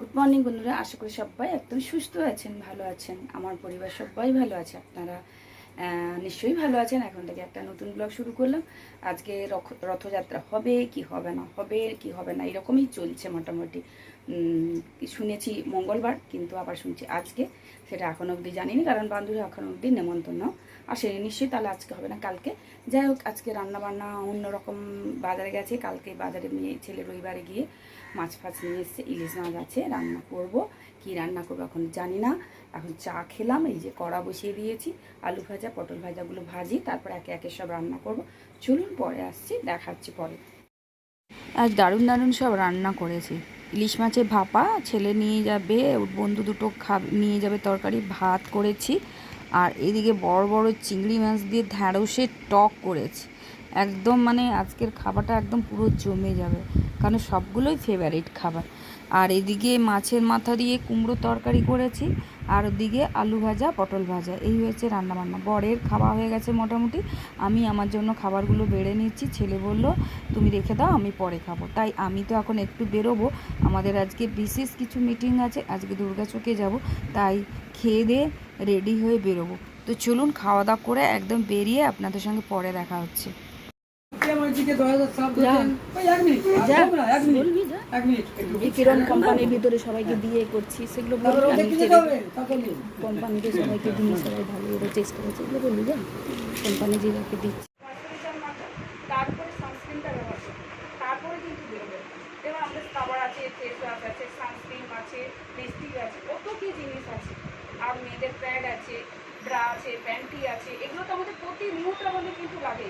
Good morning বন্ধুরা। আশা করি সবাই একদম সুস্থ আছেন, ভালো আছেন। আমার পরিবার সবাই ভালো আছে। আপনারা নিশ্চয়ই ভালো আছেন। এখন থেকে একটা নতুন ব্লগ শুরু করলাম। আজকে রথ- রথযাত্রা হবে, কি হবে না হবে, কি হবে না, এরকমই চলছে মোটামুটি। শুনেছি মঙ্গলবার, কিন্তু আবার শুনছি আজকে। সেটা এখন অবধি জানিনি, কারণ বান্ধবী এখন অবধি নেমন্তন্ন। আসেনি নিশ্চয়ই তাহলে আজকে হবে না, কালকে। যাই হোক, আজকে রান্না বান্না অন্যরকম বাজারে গেছে, কালকে বাজারে মেয়ে, ছেলে রবিবারে গিয়ে মাছ ফাছ নিয়ে এসছে, ইলিশ মাছ আছে, রান্না করব। কি রান্না করব এখন জানি না। এখন চা খেলাম, এই যে কড়া বসিয়ে দিয়েছি, আলু ভাজা, পটল ভাজাগুলো ভাজি, তারপর একে একে সব রান্না করব। চলুন, পরে আসছি দেখাচ্ছি পরে। আজ দারুণ দারুণ সব রান্না করেছি। ইলিশ মাছের ভাপা, ছেলে নিয়ে যাবে বন্ধু দুটো খা, নিয়ে যাবে তরকারি, ভাত করেছি। আর এদিকে বড় বড় চিংড়ি মাছ দিয়ে ঢ্যাঁড়সের টক করেছি। একদম মানে আজকের খাবারটা একদম পুরো জমে যাবে। কারণ সবগুলোই ফেভারিট খাবার। আর এদিকে মাছের মাথা দিয়ে কুমড়ো তরকারি করেছি, আর ওদিকে আলু ভাজা, পটল ভাজা, এই হয়েছে রান্নাবান্না। বরের খাওয়া হয়ে গেছে মোটামুটি, আমি আমার জন্য খাবারগুলো বেড়ে নিচ্ছি। ছেলে বলল, তুমি রেখে দাও, আমি পরে খাব। তাই আমি তো এখন একটু বেরোবো। আমাদের আজকে বিশেষ কিছু মিটিং আছে, আজকে দুর্গাচকে যাব, তাই খেয়ে দিয়ে রেডি হয়ে বেরোবো। তো চলুন, খাওয়া দাওয়া করে একদম বেরিয়ে আপনাদের সঙ্গে পরে দেখা হচ্ছে। কিরণ কোম্পানির ভিতরে সবাইকে দিয়ে করছি সেগুলো কোম্পানিতে সবাইকে দিয়ে সবাই ভালো চেষ্টা করছে এগুলো বললি যা। কোম্পানি যেগুলোকে দিচ্ছে। তারপরে সানস্ক্রিনটা ব্যবহার করবে তারপরে কিন্তু বেরোবে। এবার আমাদের খাবার আছে ফেস ওয়াশ আছে সানস্ক্রিন আছে লিপস্টিক আছে কত কি জিনিস আছে। আর মেয়েদের প্যাড আছে ব্রা আছে প্যান্টি আছে এগুলো তো আমাদের প্রতিনিয়ত আমাদের কিন্তু লাগে।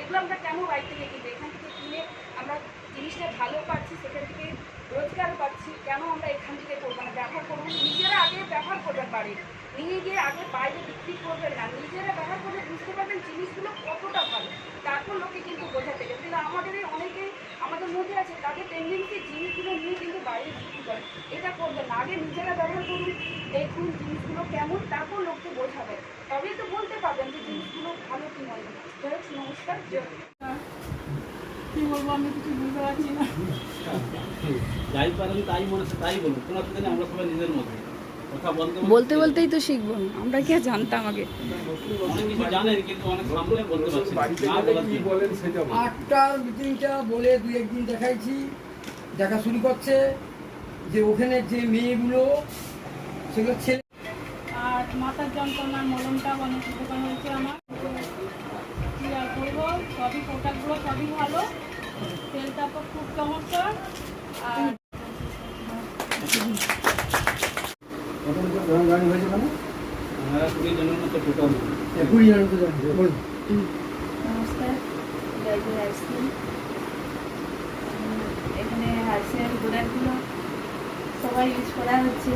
এগুলো আমরা কেন বাইরে থেকে কিনবো এখান থেকে কিনে আমরা জিনিসটা ভালো পাচ্ছি, সেখান থেকে রোজগার পাচ্ছি, কেন আমরা এখান থেকে করব না? ব্যবহার করব? নিজেরা আগে ব্যবহার করবেন বাড়ির নিয়ে গিয়ে আগে বাইরে বিক্রি করবেন না। নিজেরা ব্যবহার করলে বুঝতে পারবেন জিনিসগুলো কতটা ভালো। তারপর লোকে কিন্তু বোঝাতে গেছে কিন্তু আমাদের অনেকে আমাদের মধ্যে আছে, তাদের টেন্ডেন্সি জিনিসগুলো নিয়ে কিন্তু বাইরে বিক্রি করে। এটা করবেন আগে নিজেরা ব্যবহার করুন, দেখুন জিনিসগুলো কেমন, তারপর লোককে বোঝাবেন। তবেই তো বলতে পারবেন যে জিনিসগুলো ভালো কি যাই হোক, নমস্কার কি বলব আমি কিছু বুঝতে পারছি না। যাই পারেন তাই মনে তাই বলুন। কোনো অসুবিধা আমরা সবাই নিজের মধ্যে। বলতে বলতে বলতেই তো শিখব। আমরা কি আর জানতাম আগে। আটটার মিটিংটা বলে দু একদিন দেখাইছি। দেখা শুরু করছে যে ওখানে যে মেয়েগুলো সেগুলো ছেলে মাথার যন্ত্রণার মলমটা অনেক উপকার হয়েছে আমার। কি আর করব? সবই প্রোডাক্টগুলো সবই ভালো। তেলটা তো খুব চমৎকার। আর। নমস্কার আইসক্রিম এখানে হার্সের প্রোডাক্টগুলো সবাই ইউজ করা হচ্ছে।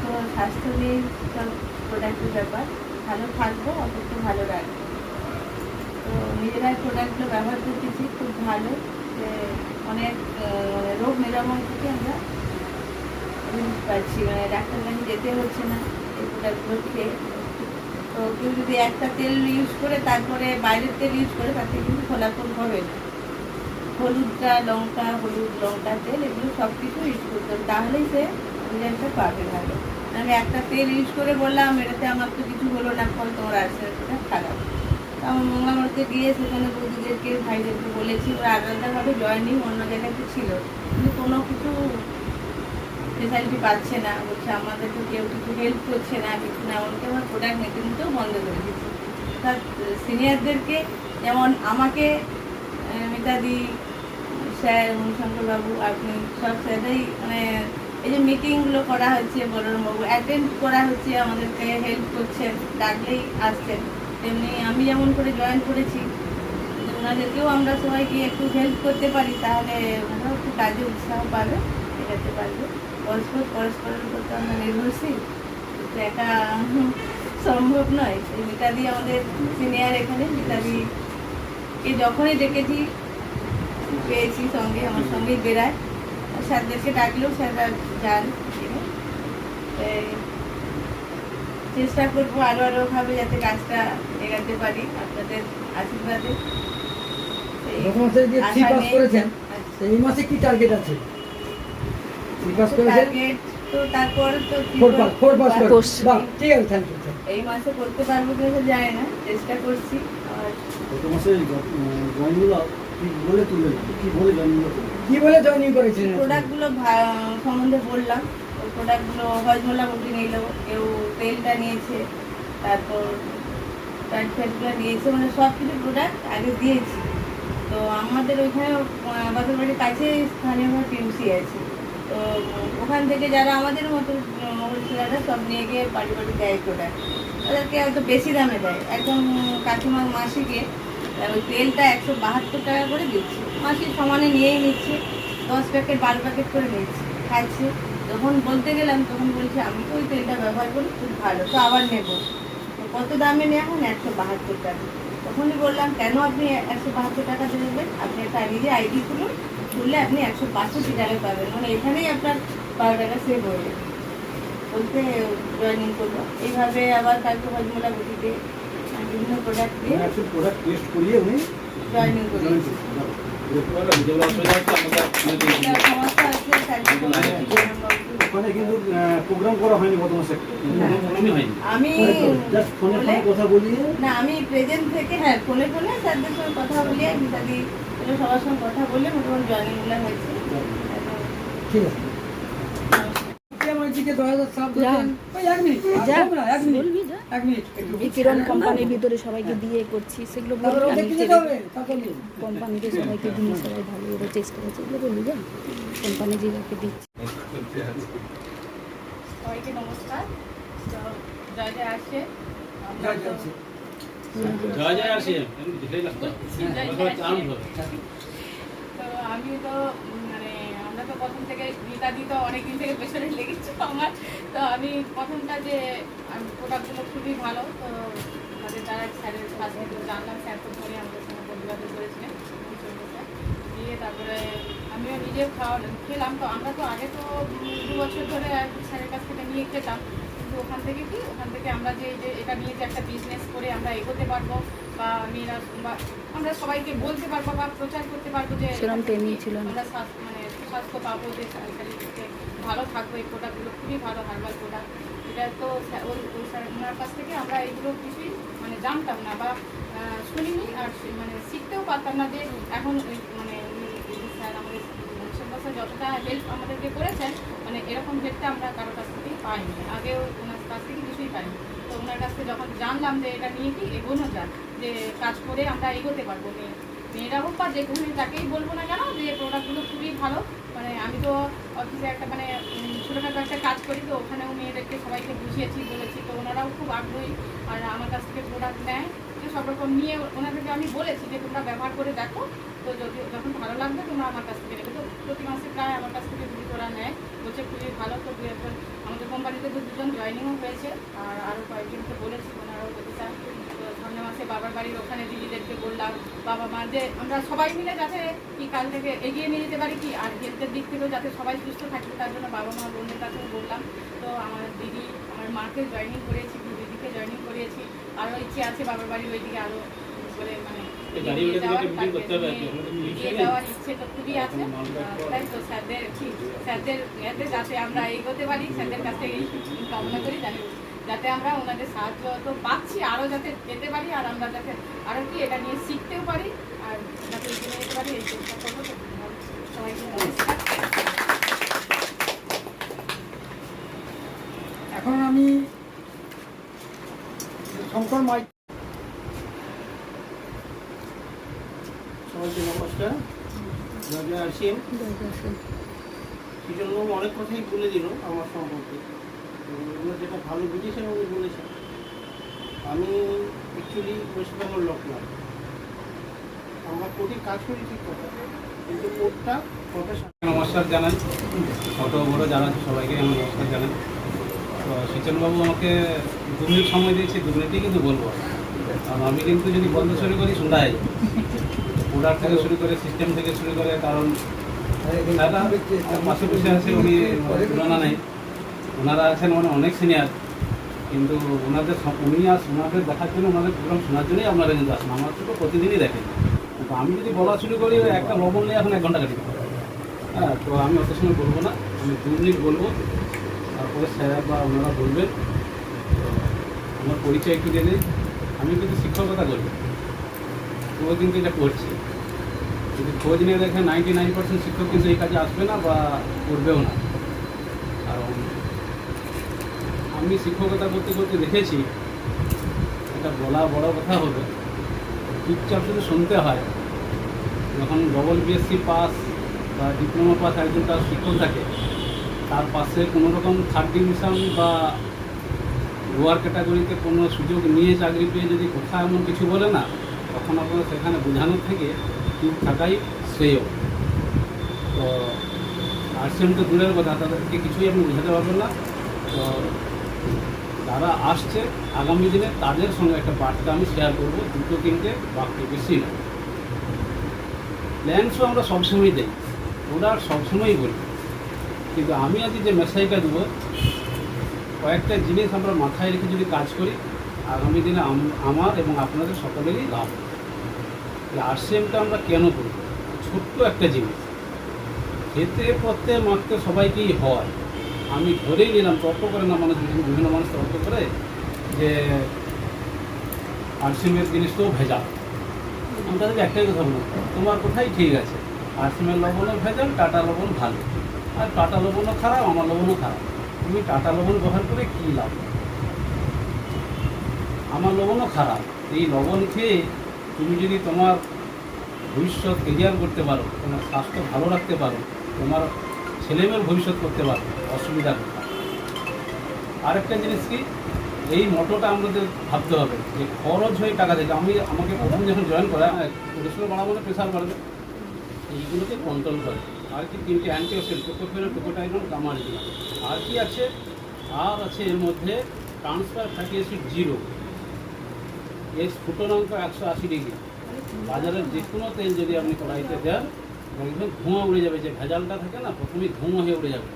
তো স্বাস্থ্য নিয়ে প্রোডাক্টের ব্যাপার। ভালো থাকব অন্তত ভালো রাখব। তো নিজেরাই প্রোডাক্টগুলো ব্যবহার করতেছি, খুব ভালো। যে অনেক রোগ নিরাময় থেকে আমরা পাচ্ছি। মানে ডাক্তার কাছে যেতে হচ্ছে না এই প্রোডাক্টগুলো খেয়ে। তো কেউ যদি একটা তেল ইউজ করে, তারপরে বাইরের তেল ইউজ করে, তাতে কিন্তু ফলাফল হবে না। হলুদটা, লঙ্কা, হলুদ লঙ্কা তেল, এগুলো সব কিছু ইউজ করতে হবে। তাহলেই সে রেজাল্টটা পাবে ভালো। আমি একটা তেল ইউজ করে বললাম, এটাতে আমার তো কিছু হলো না, ফল তোমার আসছে সেটা খারাপ। তো আমার মঙ্গামারকে গিয়ে সেখানে বৌদিদেরকে, ভাইদেরকে বলেছি, ওরা আলাদাভাবে জয়নিং অন্য জায়গাতে ছিল। কিন্তু কোনো কিছু ফেসিলিটি পাচ্ছে না। বলছে, আমাদের তো কেউ কিছু হেল্প করছে না, কিছু না এমনকি আমার প্রোডাক্ট নিতে নিতেও বন্ধ করে দিচ্ছে তার সিনিয়রদেরকে যেমন আমাকে মিতাদি স্যার, মণিশঙ্করবাবু, আপনি সব স্যারই মানে এই যে মিটিংগুলো করা হচ্ছে বড়বাবু অ্যাটেন্ড করা হচ্ছে আমাদেরকে হেল্প করছেন ডাকলেই আসছেন তেমনি আমি যেমন করে জয়েন করেছি, ওনাদেরকেও আমরা সবাইকে একটু হেল্প করতে পারি, তাহলে ওনারাও একটু কাজে উৎসাহ পাবে এগাতে পারবে। পরস্পর, পরস্পরের উপর তো আমরা নির্ভরশীল একা সম্ভব নয়। মিতাদি আমাদের সিনিয়র এখানে মিতাদি কে যখনই দেখেছি, পেয়েছি সঙ্গে, আমার সঙ্গেই বেড়ায়। স্যারদেরকে ডাকলেও স্যাররা যান। এই চেষ্টা করব আরও আরও ভাবে যাতে কাজটা এগাতে পারি আপনাদের আশীর্বাদে। এই মাসে কি টার্গেট আছে? থ্রি পাস করেছেন? টার্গেট তো তারপর তো কি ফোর পাস ফোর পাস করে- করেছেন। বাহ ঠিক আছে থ্যাংক ইউ এই মাসে করতে পারব কিনা যায় না চেষ্টা করছি। আর গত মাসে বলে কি বলে জয়েনগুলো কি বলে জয়েনিং করেছেন প্রোডাক্টগুলো সম্বন্ধে বললাম। ওই প্রোডাক্টগুলো হজমোলা মুরগি নিল কেউ তেলটা নিয়েছে তারপর প্যান্ট ফ্যান্টগুলো নিয়েছে মানে সব কিছু প্রোডাক্ট আগে দিয়েছি। তো আমাদের ওইখানে বাজার বাড়ির কাছে স্থানীয়ভাবে পিউসি আছে। তো ওখান থেকে যারা আমাদের মতো হোলসেলাররা সব নিয়ে গিয়ে বাড়ি বাড়ি দেয় প্রোডাক্ট তাদেরকে হয়তো বেশি দামে দেয়। একদম কাকিমা মাসিকে ওই তেলটা একশো বাহাত্তর টাকা করে দিচ্ছে। মাসি সমানে নিয়েই নিচ্ছে। দশ প্যাকেট, বারো প্যাকেট করে নিচ্ছে খাচ্ছে যখন বলতে গেলাম, তখন বলছে, আমি তো ওই তেলটা ব্যবহার করি, খুব ভালো। তো আবার নেব। কত দামে নেওয়া হয়? একশো বাহাত্তর টাকা। তখনই বললাম, কেন আপনি একশো বাহাত্তর টাকা দিয়ে দেবেন? আপনি একটা নিজে আইডি খুলুন। খুললে আপনি একশো বাষট্টি টাকায় পাবেন। মানে এখানেই আপনার বারো টাকা সেভ হয়ে বলতে জয়েনিং করব এইভাবে আবার কালকে হজমোলা বুটিতে বিভিন্ন প্রোডাক্ট দিয়ে একটু প্রোডাক্ট টেস্ট করিয়ে উনি জয়েনিং করি join করছেন। বাহ। যেগুলো অসুবিধা হচ্ছে আমাকে আপনাকে দিয়ে দিন। সমস্যা আছে তার জন্য ওখানে কিন্তু প্রোগ্রাম করা হয়নি হয়নি আমি ফোনে ফোনে কথা বলিয়ে না আমি প্রেজেন্ট থেকে হ্যাঁ ফোনে ফোনে স্যারদের সঙ্গে কথা বলি আর মিতাদি এগুলো সবার সঙ্গে কথা বলে মোটামুটি জয়েনিংগুলো হয়েছে ঠিক আছে কিরণ কোম্পানির ভিতরে সবাইকে দিয়ে করছি সেগুলো কোম্পানিতে সবাইকে দিয়ে সবাই ভালো করে চেষ্টা করছে এগুলো বলবি যা। কোম্পানি যেগুলোকে দিচ্ছে। সবাইকে নমস্কার। তো জয় জয় আসছে আমরা যা তো- যাচ্ছে জয় জয় আসি। আমি আসছে। ধরে তো তো প্রথম থেকে গীতা গীতাদি তো অনেকদিন থেকে পেছনে লেগেছে আমার। তো আমি প্রথমটা যে প্রোডাক্টগুলো খুবই ভালো তো আমাদের যারা স্যারের কাছ থেকে জানলাম স্যার তো ফোনে আমাদের সঙ্গে প্রতিবাদ করেছিলেন দিয়ে তারপরে আমিও নিজেও খাওয়া খেলাম। তো আমরা তো আগে তো দু বছর ধরে স্যারের কাছ থেকে নিয়ে খেতাম। কিন্তু ওখান থেকে কি ওখান থেকে আমরা যে যে এটা নিয়ে যে একটা বিজনেস করে আমরা এগোতে পারব বা মেয়েরা বা আমরা সবাইকে বলতে পারব বা প্রচার করতে পারব যে আমরা স্বাস্থ্য পাবো যে সরকারি থেকে ভালো থাকব, এই প্রোডাক্টগুলো খুবই ভালো হার্বাল প্রোডাক্ট এটা তো ওই স্যার ওনার কাছ থেকে আমরা এইগুলো কিছুই মানে জানতাম না বা শুনিনি আর মানে শিখতেও পারতাম না যে এখন মানে স্যার আমাদের যতটা হেল্প আমাদেরকে করেছেন মানে এরকম হেল্পটা আমরা কারোর কাছ থেকেই পাইনি। আগেও ওনার কাছ থেকে কিছুই পাইনি। তো ওনার কাছ থেকে যখন জানলাম যে এটা নিয়ে কি এগোনো যায়, যে কাজ করে আমরা এগোতে পারব মেয়ে মেয়েরা হোক বা যে কোনো তাকেই বলব না কেন যে প্রোডাক্টগুলো খুবই ভালো মানে আমি তো অফিসে একটা মানে ছোটোখাটো একটা কাজ করি তো, ওখানেও মেয়েদেরকে সবাইকে বুঝিয়েছি, বলেছি। তো ওনারাও খুব আগ্রহী আর আমার কাছ থেকে প্রোডাক্ট নেয়। তো সব রকম নিয়ে ওনাদেরকে আমি বলেছি যে, তোমরা ব্যবহার করে দেখো। তো যদি যখন ভালো লাগবে, তোমরা আমার কাছ থেকে নেবে। তো প্রতি মাসে প্রায় আমার কাছ থেকে দুই ওরা নেয়। বলছে, খুবই ভালো তো দু আমাদের কোম্পানিতে তো দুজন জয়েনিংও হয়েছে। আর আরও কয়েকজনকে বলেছি, ওনারাও যদি চান তো বাবার বাড়ির ওখানে দিদিদেরকে বললাম বাবা মা যে আমরা সবাই মিলে যাতে কি কাল থেকে এগিয়ে নিয়ে যেতে পারি কি আর হেলথের দিক থেকেও যাতে সবাই সুস্থ থাকে তার জন্য বাবা মা বোনের কাছেও বললাম। তো আমার দিদি আমার মাকে জয়েনিং করেছি দিদিকে জয়েনিং করিয়েছি আরও ইচ্ছে আছে বাবার বাড়ির ওইদিকে আরও করে মানে খুবই আছে। তাই তো স্যারদের কি স্যারদের এতে যাতে আমরা এগোতে পারি স্যারদের কাছে এই কামনা করি জানি যাতে আমরা ওনাদের সাহায্য তো পাচ্ছি আরও যাতে পেতে পারি আর আমরা যাতে আরও কি এটা নিয়ে শিখতেও পারি আর যাতে এগিয়ে নিয়ে যেতে পারি এই চেষ্টা করব। সবাইকে এখন আমি শঙ্কর মাই সবাইকে নমস্কার। জয় জয় আসিম কিশোরবাবু অনেক কথাই বলে দিল আমার সম্পর্কে। তো ওগুলো যেটা ভালো বুঝেছেন উনি বলেছেন আমি অ্যাকচুয়ালি ওয়েস্ট বেঙ্গল লোক নয় আমরা কোটি কাজ করি ঠিক কথা। কিন্তু কোর্টটা নমস্কার জানান। ছোটো বড়ো যারা সবাইকে আমি নমস্কার জানাই তো সিচনবাবু আমাকে দু মিনিট সময় দিয়েছে দু মিনিটই কিন্তু বলব। কারণ আমি কিন্তু যদি বলতে শুরু করি শোনাই প্রোডাক্ট থেকে শুরু করে সিস্টেম থেকে শুরু করে কারণ দাদা পাশে বসে আছে উনি তুলনা নেই। ওনারা আছেন মানে অনেক সিনিয়র কিন্তু ওনাদের উনি আস ওনাদের দেখার জন্য ওনাদের প্রোগ্রাম শোনার জন্যই আপনারা কিন্তু আসেন। আমার তো প্রতিদিনই দেখেন। কিন্তু আমি যদি বলা শুরু করি, একটা লবণ নিয়ে এখন এক ঘণ্টা কাটি হ্যাঁ তো আমি অত সময় বলব না। আমি দু মিনিট বলব। তারপরে স্যার বা ওনারা বলবেন। তো আমার পরিচয় একটু দিয়ে আমি কিন্তু শিক্ষকতা করি। তো কিন্তু এটা করছি। যদি খোঁজ নিয়ে দেখে নাইনটি নাইন পার্সেন্ট শিক্ষক কিন্তু এই কাজে আসবে না বা করবেও না। কারণ আমি শিক্ষকতা করতে করতে দেখেছি এটা বলা বড় কথা হবে, চুপচাপ শুধু শুনতে হয়। যখন ডবল বিএসসি পাস বা ডিপ্লোমা পাস একজন তার শিক্ষক থাকে, তার পাশে কোনো রকম থার্ড ডিভিশন বা লোয়ার ক্যাটাগরিতে কোনো সুযোগ নিয়ে চাকরি পেয়ে যদি কথা এমন কিছু বলে না, তখন আপনার সেখানে বোঝানোর থেকে চুপ থাকাই শ্রেয়। তো আর্টসেম তো দূরের কথা, তাদেরকে কিছুই আপনি বোঝাতে পারবেন না। তো যারা আসছে, আগামী দিনে তাদের সঙ্গে একটা বার্তা আমি শেয়ার করব, দুটো তিনটে বাক্য বেশি না প্ল্যান্সও আমরা সবসময় দিই ওরা সবসময়ই বলি। কিন্তু আমি আজ যে মেসাইটা দেবো, কয়েকটা জিনিস আমরা মাথায় রেখে যদি কাজ করি, আগামী দিনে আমার এবং আপনাদের সকলেরই লাভ। আরসিএমটা আমরা কেন করি ছোট্ট একটা জিনিস। খেতে পড়তে মাখতে সবাইকেই হয়। আমি ধরেই নিলাম, তর্ক করে না মানুষ, বিভিন্ন- মানুষ তর্ক করে যে আরসিএমের জিনিস তো ভেজাল। আমি তাদেরকে একটাই কথা বলব তোমার কোথায় ঠিক আছে? আরসিএমের লবণও ভেজাল, টাটা লবণ ভালো। আর টাটা লবণও খারাপ, আমার লবণও খারাপ। তুমি টাটা লবণ ব্যবহার করে কী লাভ? আমার লবণও খারাপ। এই লবণ খেয়ে তুমি যদি তোমার ভবিষ্যৎ কেরিয়ার করতে পারো, তোমার স্বাস্থ্য ভালো রাখতে পারো, তোমার ছেলেমেয়ের ভবিষ্যৎ করতে পারবে, অসুবিধা কোথায় আরেকটা জিনিস কি, এই মোটোটা আমাদের ভাবতে হবে যে খরচ হয়ে টাকা থেকে আমি আমাকে প্রথম যখন জয়েন করা কোলেস্ট্রল বাড়াবো না প্রেশার বাড়বে? এইগুলোকে কন্ট্রোল করে। আর কি তিনটে অ্যান্টিঅক্সিডেন্ট টোকোফেরন টোকোটাইনন কামারিডিন আর কি আছে, আর আছে এর মধ্যে ট্রান্সফার ফ্যাটি অ্যাসিড জিরো এর ফুটনাঙ্ক একশো আশি ডিগ্রি বাজারের যে কোনো তেল যদি আপনি কড়াইতে দেন দেখবেন ধোঁয়া উড়ে যাবে যে ভেজালটা থাকে না প্রথমেই ধোঁয়া হয়ে উড়ে যাবে।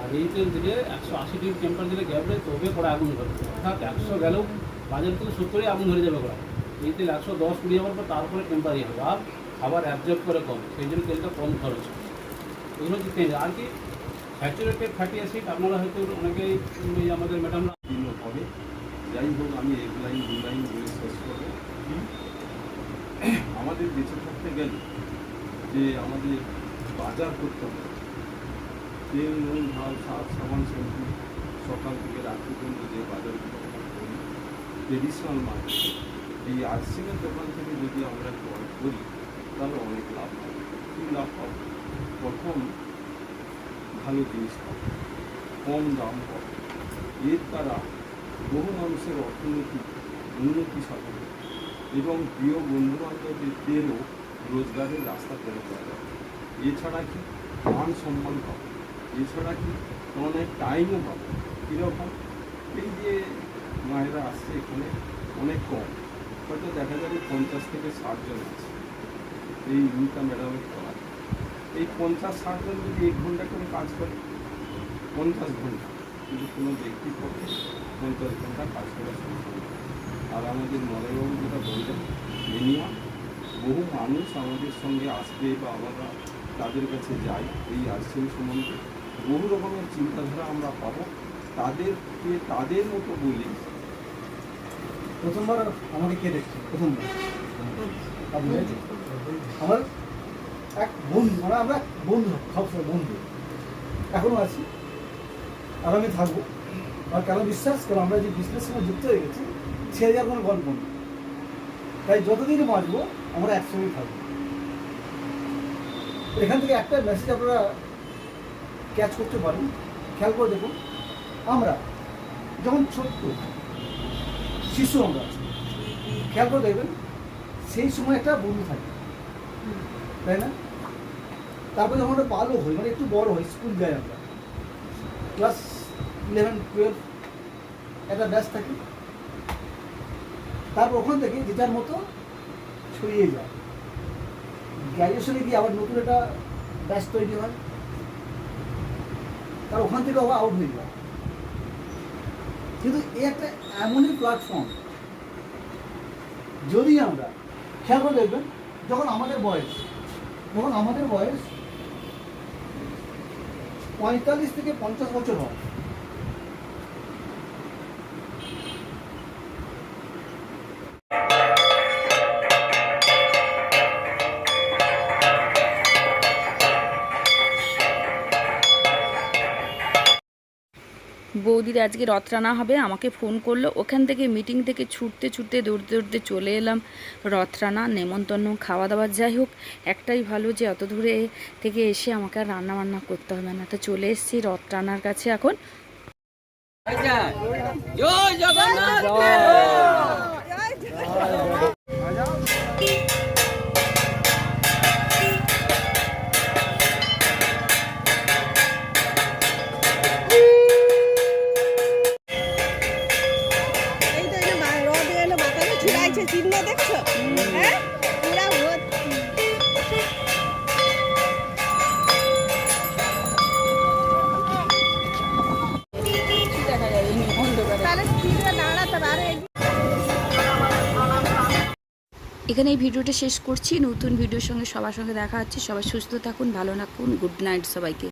আর এই তেল দিলে একশো আশি ডিগ্রি টেম্পারেচারে গ্যাবলে তবে কড়া আগুন ধরবে অর্থাৎ একশো গেলেও বাজার থেকে সত্তরে আগুন ধরে যাবে কড়া এই তেল একশো দশ কুড়ি হওয়ার পর তারপরে টেম্পারি হবে আর খাবার অ্যাবজর্ব করে কম সেই জন্য তেলটা কম খরচ। এগুলো হচ্ছে তেল। আর কি স্যাচুরেটেড ফ্যাটি অ্যাসিড আপনারা হয়তো অনেকেই আমাদের ম্যাডামরা হবে যাই হোক আমি এক লাইন দু লাইন বলে শেষ করব। আমাদের বেঁচে থাকতে গেলে যে আমাদের বাজার করতে হবে। তেল, নুন, ঝাল শাক সাবান, শ্যাম্পু সকাল থেকে রাত্রি পর্যন্ত যে বাজারগুলো করি ট্রেডিশনাল মার্কেট এই আর্সিমের দোকান থেকে যদি আমরা ক্রয় করি, তাহলে অনেক লাভ হবে। কী লাভ পাবো প্রথম ভালো জিনিস পাবো, কম দাম পাবো। এর দ্বারা বহু মানুষের অর্থনৈতিক উন্নতি সাধন এবং প্রিয় বন্ধু বান্ধবদেরও রোজগারের রাস্তা করে দেওয়া এছাড়া কি মান সম্মান পাবো এছাড়া কি অনেক টাইমও পাবো কীরকম? এই যে মায়েরা আসছে এখানে, অনেক কম। হয়তো দেখা যাবে পঞ্চাশ থেকে ষাট জন আছে এই রুমিতা ম্যাডামের করা এই পঞ্চাশ ষাট জন যদি এক ঘণ্টা করে কাজ করে, পঞ্চাশ ঘণ্টা। কিন্তু কোনো ব্যক্তির পক্ষে পঞ্চাশ ঘণ্টা কাজ করা সম্ভব। আর আমাদের মলয়বাবু যেটা বললেন মিনিমাম বহু মানুষ আমাদের সঙ্গে আসবে বা আমরা তাদের কাছে যাই এই আর্সেন সম্বন্ধে। বহু রকমের চিন্তাধারা আমরা পাবো। তাদেরকে, তাদের মতো বলি। প্রথমবার আমাকে কে দেখছে? প্রথমবার। আমার এক বন্ধু মানে আমরা বন্ধু, সবসময় বন্ধু। এখনও আছি। আর আমি থাকব। আর কেন বিশ্বাস করো, আমরা যে সঙ্গে যুক্ত হয়ে গেছি ছেড়ে যাওয়ার কোনো গল্প নেই। তাই যতদিন বাঁচবো আমরা একসঙ্গেই থাকব। এখান থেকে একটা মেসেজ আপনারা ক্যাচ করতে পারেন। খেয়াল করে দেখুন, আমরা যখন ছোট্ট, শিশু আমরা, খেয়াল করে দেখবেন, সেই সময় একটা বন্ধু থাকে। তাই না? তারপর যখন আমরা ভালো হই মানে একটু বড় হই স্কুল যাই আমরা ক্লাস ইলেভেন টুয়েলভ একটা ব্যাচ থাকে। তারপর ওখান থেকে যে যার মতো ছড়িয়ে যায়। গ্র্যাজুয়েশনে গিয়ে আবার নতুন একটা ব্যাচ তৈরি হয়। তার ওখান থেকে আবার আউট হয়ে যায়। কিন্তু এই একটা এমনই প্ল্যাটফর্ম যদি আমরা খেয়াল করে দেখবেন, যখন আমাদের বয়স, যখন আমাদের বয়স পঁয়তাল্লিশ থেকে পঞ্চাশ বছর হয় বৌদির আজকে রথ টানা হবে আমাকে ফোন করল। ওখান থেকে মিটিং থেকে ছুটতে ছুটতে দৌড়তে দৌড়তে চলে এলাম রথ টানা নেমন্তন্ন খাওয়া দাওয়া যাই হোক। একটাই ভালো যে অত দূরে থেকে এসে আমাকে আর রান্না বান্না করতে হবে না। তো চলে এসেছি রথ টানার কাছে এখন। এখানে এই ভিডিওটা শেষ করছি। নতুন ভিডিওর সঙ্গে সবার সঙ্গে দেখা হচ্ছে। সবাই সুস্থ থাকুন, ভালো থাকুন। গুড নাইট সবাইকে।